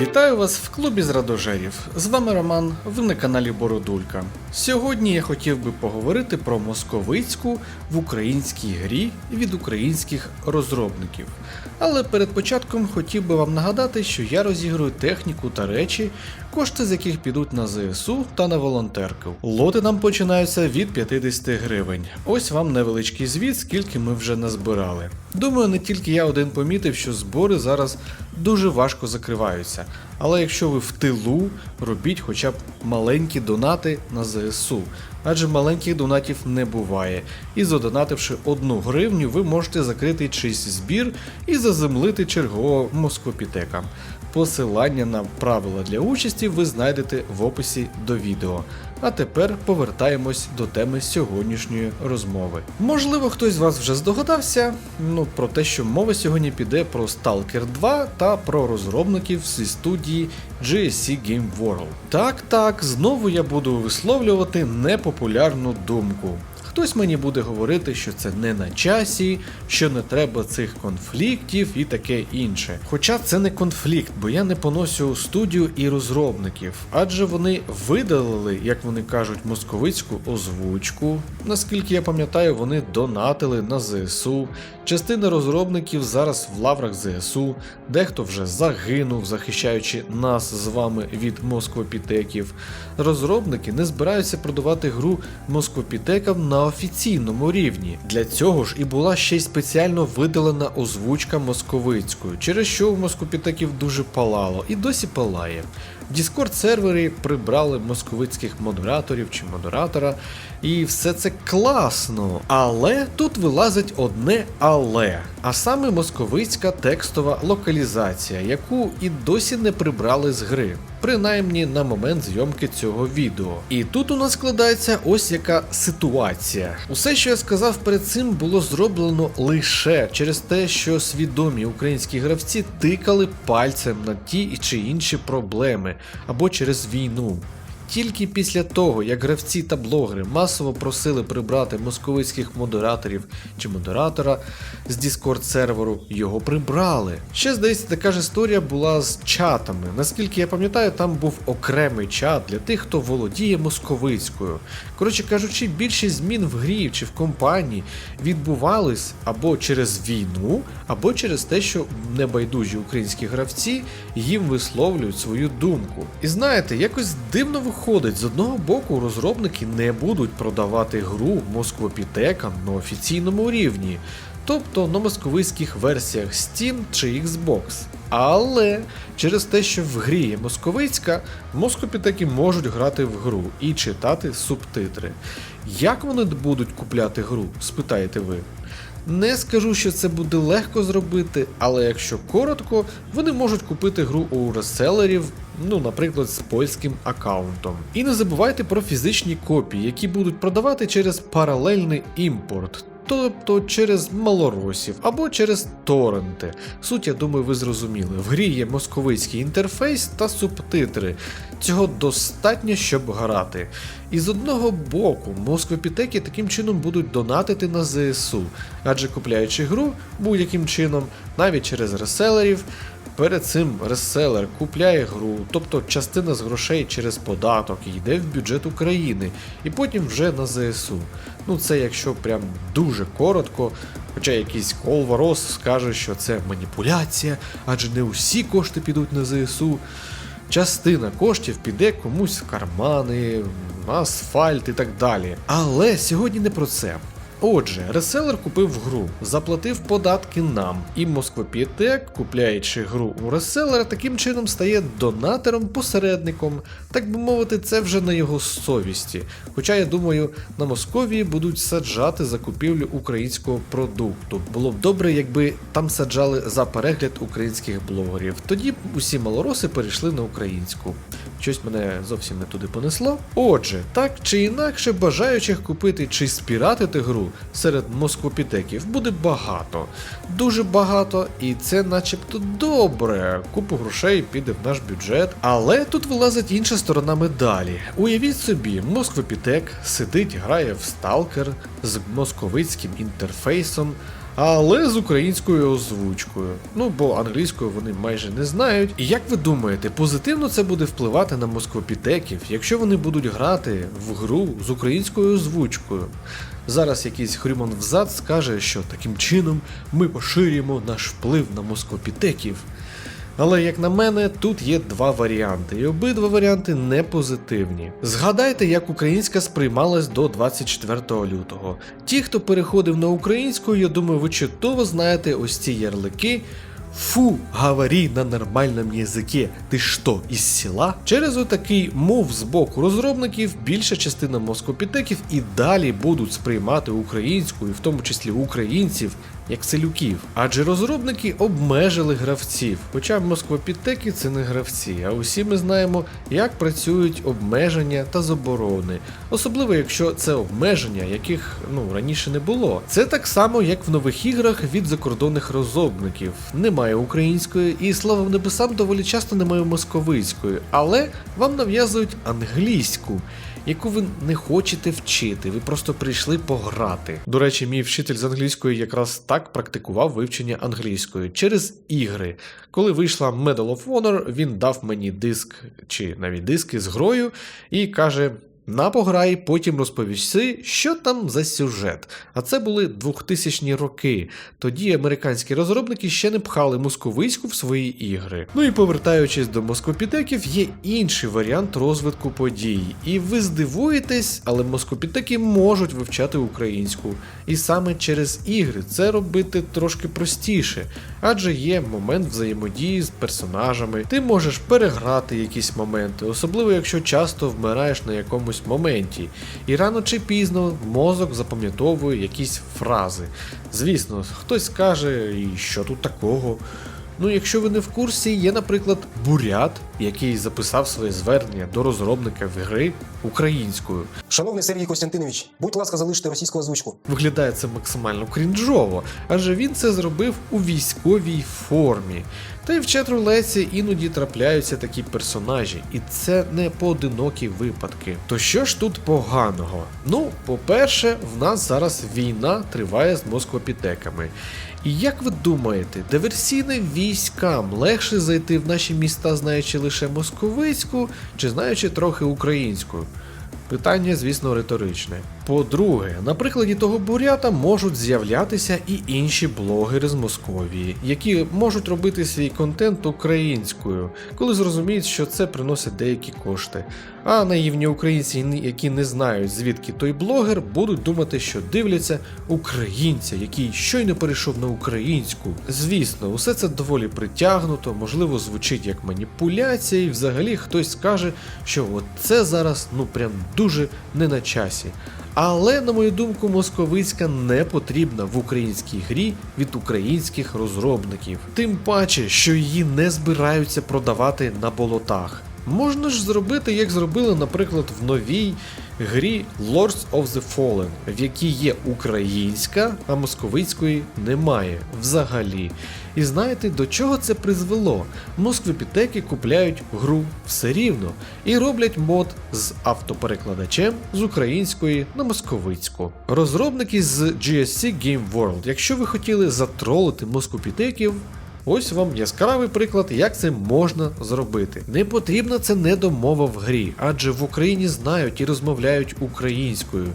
Вітаю вас в клубі зрадожерів. З вами Роман, ви на каналі Бородулька. Сьогодні я хотів би поговорити про московицьку в українській грі від українських розробників. Але перед початком хотів би вам нагадати, що я розіграю техніку та речі, кошти з яких підуть на ЗСУ та на волонтерку. Лоти нам починаються від 50 гривень. Ось вам невеличкий звіт, скільки ми вже назбирали. Думаю, не тільки я один помітив, що збори зараз дуже важко закриваються. Але якщо ви в тилу, робіть хоча б маленькі донати на ЗСУ, адже маленьких донатів не буває. І задонативши одну гривню, ви можете закрити чийсь збір і заземлити чергового москопітека. Посилання на правила для участі ви знайдете в описі до відео. А тепер повертаємось до теми сьогоднішньої розмови. Можливо, хтось з вас вже здогадався ну, про те, що мова сьогодні піде про Stalker 2 та про розробників зі студії GSC Game World. Так, так, знову я буду висловлювати непопулярну думку. Хтось мені буде говорити, що це не на часі, що не треба цих конфліктів і таке інше. Хоча це не конфлікт, бо я не поносю студію і розробників, адже вони видалили, як вони кажуть, московицьку озвучку. Наскільки я пам'ятаю, вони донатили на ЗСУ. Частина розробників зараз в лаврах ЗСУ, дехто вже загинув, захищаючи нас з вами від москвопітеків. Розробники не збираються продавати гру москвопітекам на офіційному рівні. Для цього ж і була ще й спеціально видалена озвучка московицькою, через що у москопітаків дуже палало і досі палає. Сервері прибрали московицьких модераторів чи модератора, і все це класно. Але тут вилазить одне але. А саме московицька текстова локалізація, яку і досі не прибрали з гри. Принаймні на момент зйомки цього відео. І тут у нас складається ось яка ситуація. Усе, що я сказав перед цим, було зроблено лише через те, що свідомі українські гравці тикали пальцем на ті чи інші проблеми або через війну. Тільки після того, як гравці та блогери масово просили прибрати московицьких модераторів чи модератора з Discord серверу, його прибрали. Ще здається, така ж історія була з чатами. Наскільки я пам'ятаю, там був окремий чат для тих, хто володіє московицькою. Коротше кажучи, більшість змін в грі чи в компанії відбувались або через війну, або через те, що небайдужі українські гравці їм висловлюють свою думку. І знаєте, якось дивно виходить, з одного боку розробники не будуть продавати гру москвопітекам на офіційному рівні, тобто на московицьких версіях Steam чи Xbox. Але через те, що в грі є московицька, москопітеки можуть грати в гру і читати субтитри. Як вони будуть купляти гру, спитаєте ви? Не скажу, що це буде легко зробити, але якщо коротко, вони можуть купити гру у реселерів, ну, наприклад, з польським аккаунтом. І не забувайте про фізичні копії, які будуть продавати через паралельний імпорт. Тобто через малоросів або через торренти. Суть, я думаю, ви зрозуміли. В грі є московицький інтерфейс та субтитри. Цього достатньо, щоб грати. І з одного боку, москвопітеки таким чином будуть донатити на ЗСУ, адже купляючи гру будь-яким чином, навіть через реселерів, Перед цим реселер купляє гру, тобто частина з грошей через податок йде в бюджет України і потім вже на ЗСУ. Ну це якщо прям дуже коротко, хоча якийсь колворос скаже, що це маніпуляція, адже не усі кошти підуть на ЗСУ. Частина коштів піде комусь в кармани, асфальт і так далі. Але сьогодні не про це. Отже, реселер купив гру, заплатив податки нам, і Москвопітек, купляючи гру у реселера, таким чином стає донатором-посередником. Так би мовити, це вже на його совісті. Хоча я думаю, на Московії будуть саджати за купівлю українського продукту. Було б добре, якби там саджали за перегляд українських блогерів. Тоді б усі малороси перейшли на українську. Щось мене зовсім не туди понесло. Отже, так чи інакше, бажаючих купити чи спіратити гру гру серед москвопітеків буде багато. Дуже багато, і це начебто добре. Купу грошей піде в наш бюджет. Але тут вилазить інша сторона медалі. Уявіть собі, москвопітек сидить, грає в сталкер з московицьким інтерфейсом. Але з українською озвучкою. Ну бо англійською вони майже не знають. І як ви думаєте, позитивно це буде впливати на москвопітеків, якщо вони будуть грати в гру з українською озвучкою? Зараз якийсь хрюман взад скаже, що таким чином ми поширюємо наш вплив на москвопітеків. Але як на мене, тут є два варіанти, і обидва варіанти не позитивні. Згадайте, як українська сприймалась до 24 лютого. Ті, хто переходив на українську, я думаю, ви чудово знаєте ось ці ярлики. Фу, говори на нормальному язикі, ти що, із села? Через отакий мов з боку розробників більша частина москопітеків і далі будуть сприймати українську, і в тому числі українців, як селюків. Адже розробники обмежили гравців. Хоча москвопітеки це не гравці, а усі ми знаємо, як працюють обмеження та заборони. Особливо якщо це обмеження, яких ну раніше не було. Це так само, як в нових іграх від закордонних розробників. Немає української, і слава небесам доволі часто немає московицької, але вам нав'язують англійську яку ви не хочете вчити, ви просто прийшли пограти. До речі, мій вчитель з англійської якраз так практикував вивчення англійської через ігри. Коли вийшла Medal of Honor, він дав мені диск чи навіть диски з грою і каже. На пограй, потім розповісти, що там за сюжет. А це були 2000-ні роки. Тоді американські розробники ще не пхали московицьку в свої ігри. Ну і повертаючись до москопітеків, є інший варіант розвитку подій. І ви здивуєтесь, але москопітеки можуть вивчати українську. І саме через ігри це робити трошки простіше, адже є момент взаємодії з персонажами. Ти можеш переграти якісь моменти, особливо якщо часто вмираєш на якомусь моменті. І рано чи пізно мозок запам'ятовує якісь фрази. Звісно, хтось каже, і що тут такого. Ну, якщо ви не в курсі, є, наприклад, Бурят, який записав своє звернення до розробника в гри українською. Шановний Сергій Костянтинович, будь ласка, залиште російську озвучку. Виглядає це максимально крінжово, адже він це зробив у військовій формі. Та й в чат-рулеці іноді трапляються такі персонажі, і це не поодинокі випадки. То що ж тут поганого? Ну, по-перше, в нас зараз війна триває з москвопітеками. Як ви думаєте, диверсійним військам легше зайти в наші міста, знаючи лише московицьку, чи знаючи трохи українську? Питання, звісно, риторичне. По-друге, на прикладі того бурята можуть з'являтися і інші блогери з Московії, які можуть робити свій контент українською, коли зрозуміють, що це приносить деякі кошти. А наївні українці, які не знають, звідки той блогер, будуть думати, що дивляться українця, який щойно перейшов на українську. Звісно, усе це доволі притягнуто, можливо, звучить як маніпуляція, і взагалі хтось скаже, що от це зараз ну прям дуже не на часі. Але, на мою думку, московицька не потрібна в українській грі від українських розробників. Тим паче, що її не збираються продавати на болотах. Можна ж зробити, як зробили, наприклад, в новій грі Lords of the Fallen, в якій є українська, а московицької немає взагалі. І знаєте, до чого це призвело? Москвипітеки купляють гру все рівно і роблять мод з автоперекладачем з української на московицьку. Розробники з GSC Game World, якщо ви хотіли затролити москвипітеків, Ось вам яскравий приклад, як це можна зробити. Не потрібна це недомова в грі, адже в Україні знають і розмовляють українською.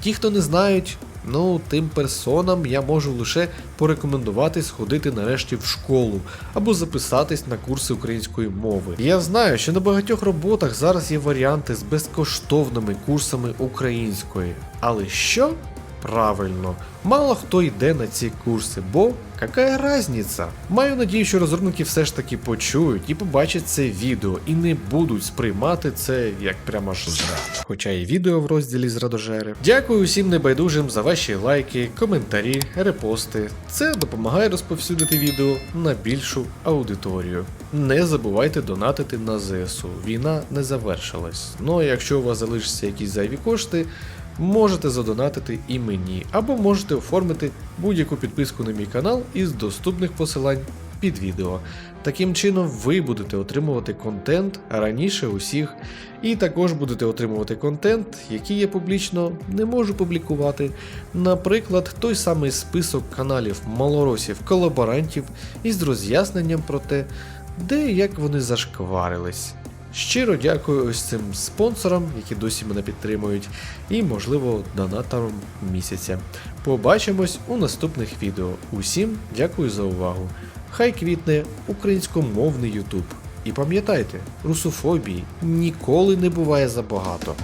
Ті, хто не знають, ну тим персонам я можу лише порекомендувати сходити нарешті в школу або записатись на курси української мови. Я знаю, що на багатьох роботах зараз є варіанти з безкоштовними курсами української. Але що? Правильно, мало хто йде на ці курси, бо яка разниця? Маю надію, що розробники все ж таки почують і побачать це відео і не будуть сприймати це як прямо ж зря. Хоча і відео в розділі з радожери. Дякую усім небайдужим за ваші лайки, коментарі, репости. Це допомагає розповсюдити відео на більшу аудиторію. Не забувайте донатити на ЗСУ. Війна не завершилась. Ну а якщо у вас залишаться якісь зайві кошти. Можете задонатити і мені, або можете оформити будь-яку підписку на мій канал із доступних посилань під відео. Таким чином, ви будете отримувати контент раніше усіх, і також будете отримувати контент, який я публічно не можу публікувати. Наприклад, той самий список каналів малоросів колаборантів із роз'ясненням про те, де і як вони зашкварились. Щиро дякую ось цим спонсорам, які досі мене підтримують, і, можливо, донаторам місяця. Побачимось у наступних відео. Усім дякую за увагу. Хай квітне українськомовний Ютуб. І пам'ятайте, русофобії ніколи не буває забагато.